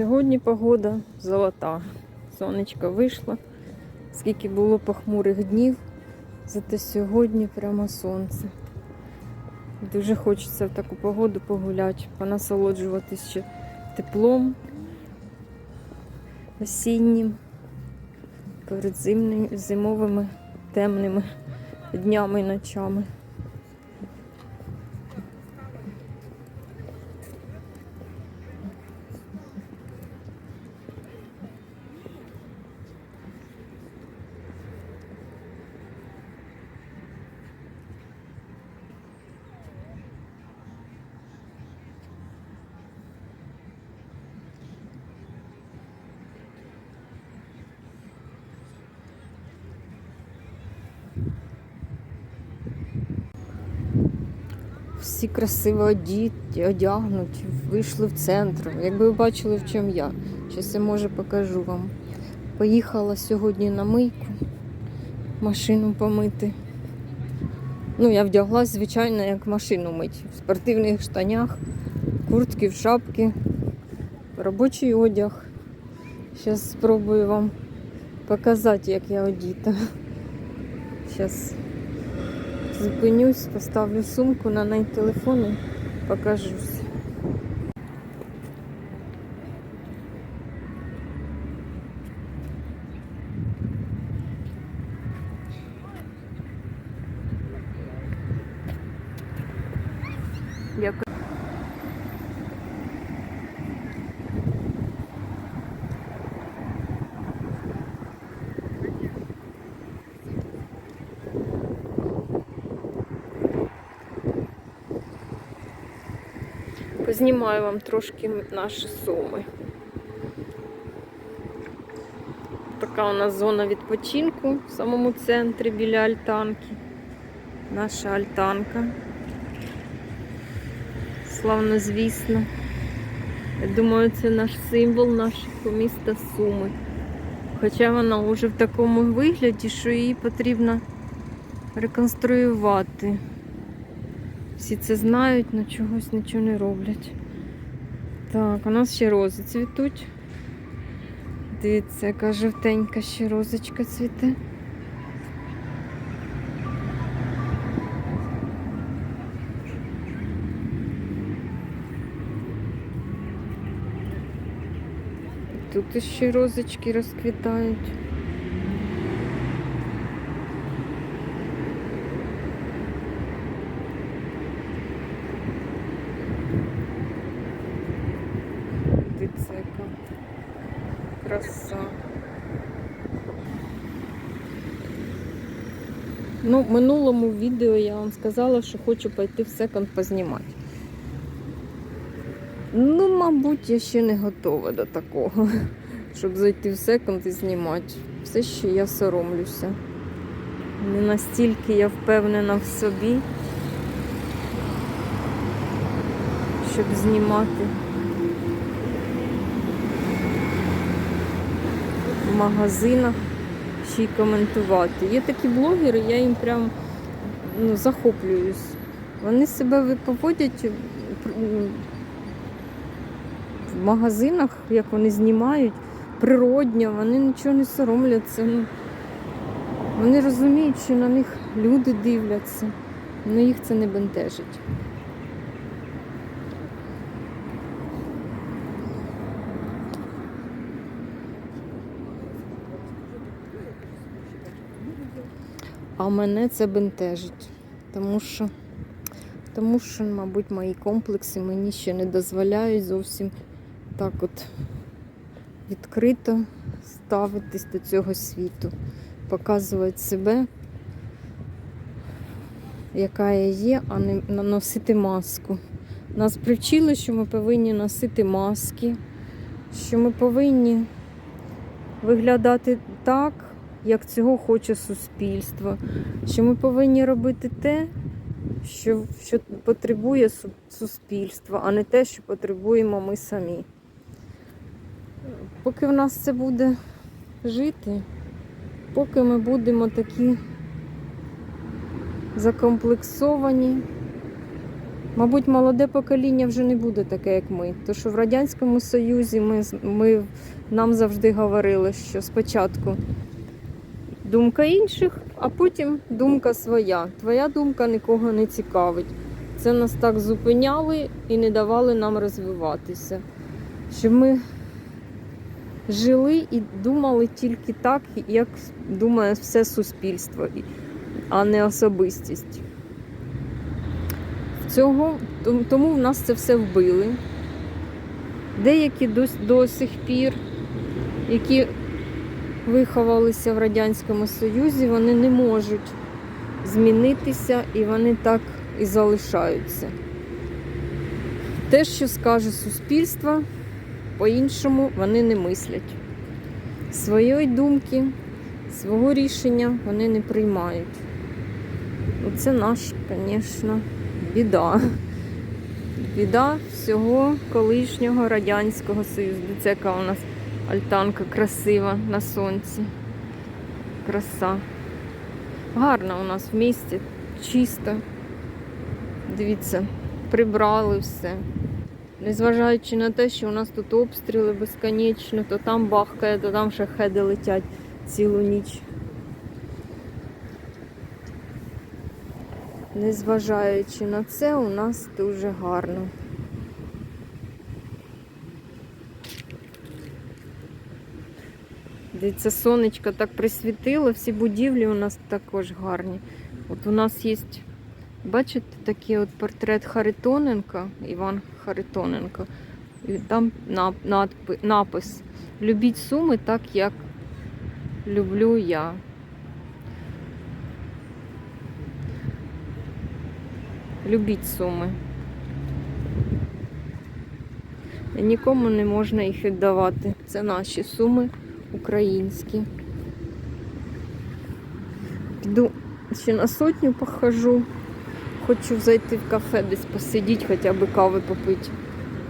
Сьогодні погода золота. Сонечко вийшло. Скільки було похмурих днів, зате сьогодні прямо сонце. Дуже хочеться в таку погоду погуляти, понасолоджуватись ще теплом осіннім, перед зимними, зимовими темними днями і ночами. Всі красиво одіті, одягнуті, вийшли в центр. Якби ви бачили, в чому я. Зараз я може покажу вам. Поїхала сьогодні на мийку машину помити. Ну, я вдяглась, звичайно, як машину мить. В спортивних штанях, куртки, в шапки, робочий одяг. Зараз спробую вам показати, як я одіта. Зараз Зупинюсь, поставлю сумку на неї телефон і покажусь. Дякую. Познімаю вам трошки наші суми. Така у нас зона відпочинку в самому центрі біля альтанки. Наша альтанка. Славно звісно. Я думаю, це наш символ нашого міста Суми. Хоча вона вже в такому вигляді, що її потрібно реконструювати. Всі це знають, але чогось нічого не роблять. Так, у нас ще рози цвітуть. Дивіться, яка жовтенька ще розочка цвіте. Тут ще розочки розквітають. Дивіться, яка краса. Ну, в минулому відео я вам сказала, що хочу пойти в секонд познімати. Ну, мабуть, я ще не готова до такого, щоб зайти в секонд і знімати. Все ще я соромлюся. Не настільки я впевнена в собі, щоб знімати. в магазинах ще й коментувати. Є такі блогери, я їм прям ну, захоплююсь. Вони себе поводять в магазинах, як вони знімають, природньо, вони нічого не соромляться. Ну, вони розуміють, що на них люди дивляться, але їх це не бентежить. А мене це бентежить, тому що, тому що, мабуть, мої комплекси мені ще не дозволяють зовсім так от відкрито ставитись до цього світу, показувати себе, яка я є, а не наносити маску. Нас привчили, що ми повинні носити маски, що ми повинні виглядати так, як цього хоче суспільство, що ми повинні робити те, що, що потребує су- суспільство, а не те, що потребуємо ми самі. Поки в нас це буде жити, поки ми будемо такі закомплексовані, Мабуть, молоде покоління вже не буде таке, як ми. То що в Радянському Союзі ми, ми, нам завжди говорили, що спочатку думка інших, а потім думка своя. Твоя думка нікого не цікавить. Це нас так зупиняли і не давали нам розвиватися. Щоб ми жили і думали тільки так, як думає все суспільство, а не особистість. Цього, тому в нас це все вбили. Деякі до, до сих пір, які виховалися в Радянському Союзі, вони не можуть змінитися і вони так і залишаються. Те, що скаже суспільство, по-іншому вони не мислять. Своєї думки, свого рішення вони не приймають. Це наш, звісно, біда. Біда всього колишнього Радянського Союзу. Дивіться, яка у нас альтанка красива на сонці. Краса. Гарно у нас в місті, чисто. Дивіться, прибрали все. Незважаючи на те, що у нас тут обстріли безконечно, то там бахкає, то там шахеди летять цілу ніч. Незважаючи на це, у нас дуже гарно. Дивіться, сонечко так присвітило, всі будівлі у нас також гарні. От у нас є, бачите, такий от портрет Харитоненка, Іван Харитоненко. І там напис Любіть суми так, як люблю я. Любіть суми. Нікому не можна їх віддавати. Це наші суми українські. Піду ще на сотню похожу. Хочу зайти в кафе, десь посидіти, хоча б кави попити.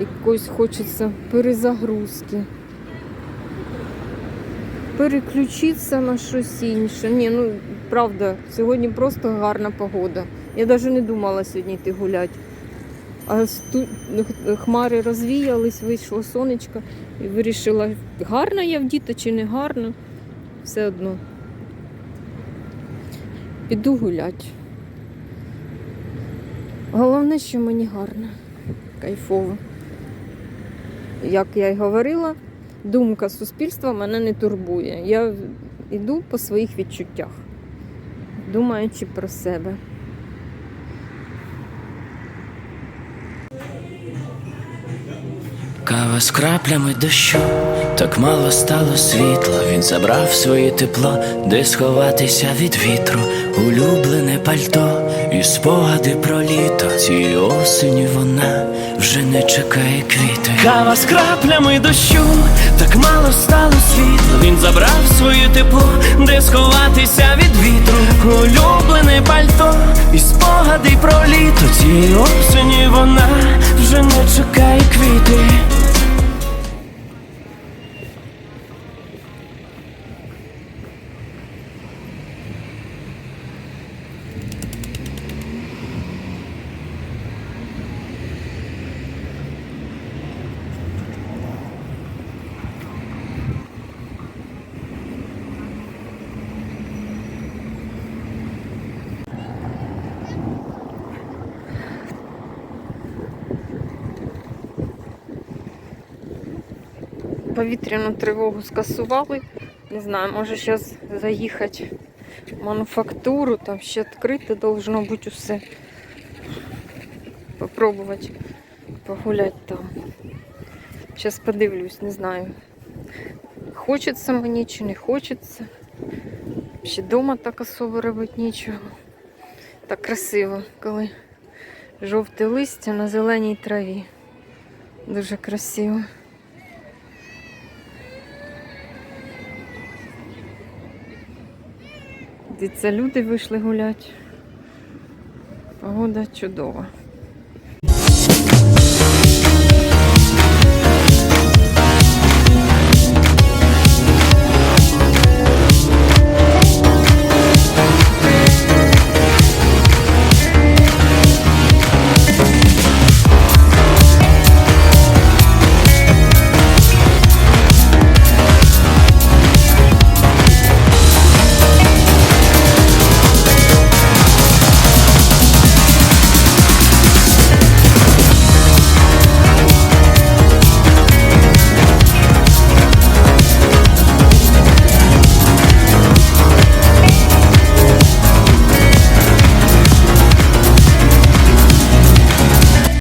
Якось хочеться перезагрузки. Переключитися на щось інше. Ні, ну правда, сьогодні просто гарна погода. Я навіть не думала сьогодні йти гуляти. А сту- хмари розвіялись, вийшло сонечко і вирішила, гарна я вдіта чи не гарна. Все одно. Піду гуляти. Головне, що мені гарно, кайфово. Як я й говорила, думка суспільства мене не турбує. Я йду по своїх відчуттях, думаючи про себе. Кава з краплями дощу, так мало стало світла. Він забрав своє тепло, де сховатися від вітру, улюблене пальто і спогади про літо. Цієї осені вона вже не чекає квіти. Кава з краплями дощу, так мало стало світла. Він забрав своє тепло, де сховатися від вітру, улюблене пальто і спогади про літо. Цієї осені вона вже не чекає квіти. Повітряну тривогу скасували. Не знаю, може зараз заїхати в мануфактуру, там ще відкрите должно бути усе. Попробувати погуляти там. Зараз подивлюсь, не знаю. Хочеться мені чи не хочеться. Ще вдома так особо робити нічого. Так красиво, коли жовте листя на зеленій траві. Дуже красиво. Дивіться, люди вийшли гуляти. Погода чудова.